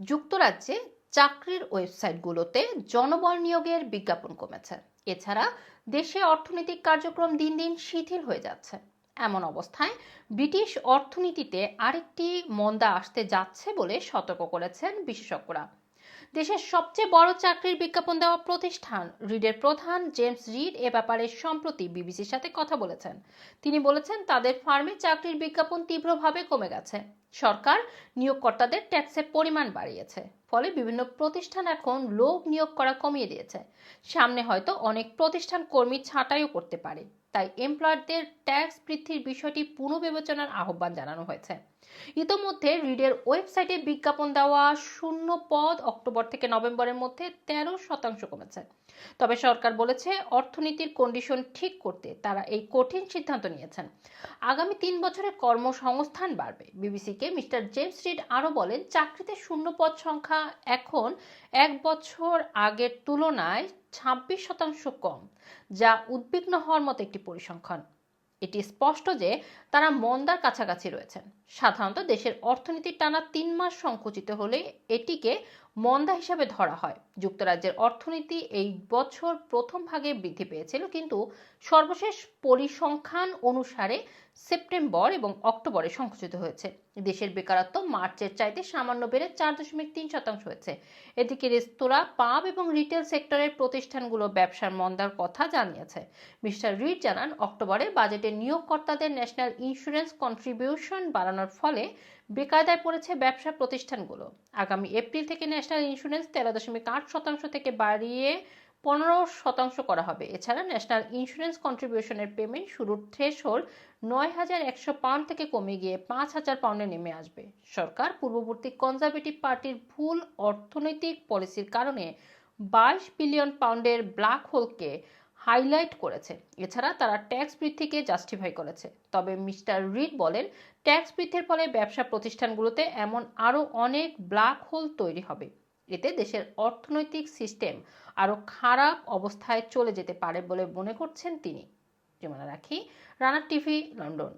যুক্তরাজ্যে চাকরির ওয়েবসাইটগুলোতে জনবল নিয়োগের বিজ্ঞাপন কমেছে। এছাড়া দেশে অর্থনৈতিক কার্যক্রম দিন দিন শিথিল হয়ে যাচ্ছে। এমন অবস্থায় ব্রিটিশ অর্থনীতিতে আরেকটি মন্দা আসতে যাচ্ছে বলে সতর্ক করেছেন বিশেষজ্ঞরা। দেশের সবচেয়ে বড় চাকরির বিজ্ঞাপন দেওয়া প্রতিষ্ঠান রিডের প্রধান জেমস রিড এ ব্যাপারে সম্প্রতি বিবিসির সাথে কথা বলেছেন। তিনি বলেছেন, তাদের ফার্মে চাকরির বিজ্ঞাপন তীব্রভাবে কমে গেছে। সরকার নিয়োগকর্তাদের ট্যাক্সের পরিমাণ বাড়িয়েছে, ফলে বিভিন্ন প্রতিষ্ঠান এখন লোক নিয়োগ করা কমিয়ে দিয়েছে। সামনে হয়তো অনেক প্রতিষ্ঠান কর্মী ছাঁটাইও করতে পারে, তাই এমপ্লয়ারদের ট্যাক্স বৃদ্ধির বিষয়টি পুনর্বিবেচনার আহ্বান জানানো হয়েছে। ইতোমধ্যে রিডের ওয়েবসাইটে বিজ্ঞাপন দেওয়া শূন্য পদ অক্টোবর থেকে নভেম্বরের মধ্যে তেরো শতাংশ কমেছে। তবে সরকার বলেছে অর্থনীতির কন্ডিশন ঠিক করতে তারা এই কঠিন সিদ্ধান্ত নিয়েছেন। আগামী তিন বছরে কর্মসংস্থান বাড়বে। বিবিসিকে মিস্টার জেমস রিড আরও বলেন, চাকরিতে শূন্য পদ সংখ্যা এখন এক বছর আগের তুলনায় ছাব্বিশ শতাংশ কম, যা উদ্বিগ্ন হওয়ার মতো একটি পরিসংখ্যান। এটি স্পষ্ট যে তারা মন্দার কাছাকাছি রয়েছেন। সাধারণত দেশের অর্থনীতির টানা তিন মাস সংকুচিত হলে এটিকে মন্দা হিসাবে ধরা হয়। যুক্তরাজ্যের অর্থনীতি এই বছর প্রথম ভাগে বৃদ্ধি পেয়েছিল, কিন্তু সর্বশেষ পরিসংখ্যান অনুসারে সেপ্টেম্বর এবং অক্টোবরে সংকুচিত হয়েছে। দেশের বেকারত্ব মার্চের চাইতে সামান্য বেড়ে চার দশমিক তিন শতাংশ হয়েছে। এদিকে রেস্তোরাঁ, পাব এবং রিটেল সেক্টরের প্রতিষ্ঠানগুলো ব্যবসার মন্দার কথা জানিয়েছে। মিস্টার রিড জানান, অক্টোবরে বাজেটে নিয়োগকর্তাদের ন্যাশনাল ইন্স্যুরেন্স কন্ট্রিবিউশন বাড়ানোর ফলে বেকায়দায় পড়েছে ব্যবসা প্রতিষ্ঠানগুলো। আগামী এপ্রিল থেকে ন্যাশনাল ইন্স্যুরেন্স তেরো দশমিক আট শতাংশ থেকে বাড়িয়ে পনেরো শতাংশ করা হবে। এছাড়া ন্যাশনাল ইন্স্যুরেন্স কন্ট্রিবিউশনের পেমেন্ট শুরুর থ্রেশহোল্ড নয় হাজার একশো পাউন্ড থেকে কমে গিয়ে পাঁচ হাজার পাউন্ডে নেমে আসবে। সরকার পূর্ববর্তী কনজারভেটিভ পার্টির ভুল অর্থনৈতিক পলিসির কারণে বাইশ বিলিয়ন পাউন্ডের ব্ল্যাক হোলকে হাইলাইট করেছে। এছাড়া তারা ট্যাক্স বৃদ্ধিকে জাস্টিফাই করেছে। তবে মিস্টার রিড বলেন ট্যাক্স বৃদ্ধির ফলে ব্যবসা প্রতিষ্ঠানগুলোতে এমন আরও অনেক ব্ল্যাক হোল তৈরি হবে। এতে দেশের অর্থনৈতিক সিস্টেম আরও খারাপ অবস্থায় চলে যেতে পারে বলে মনে করছেন তিনি। জমানা রাখি রানার টিভি, লন্ডন।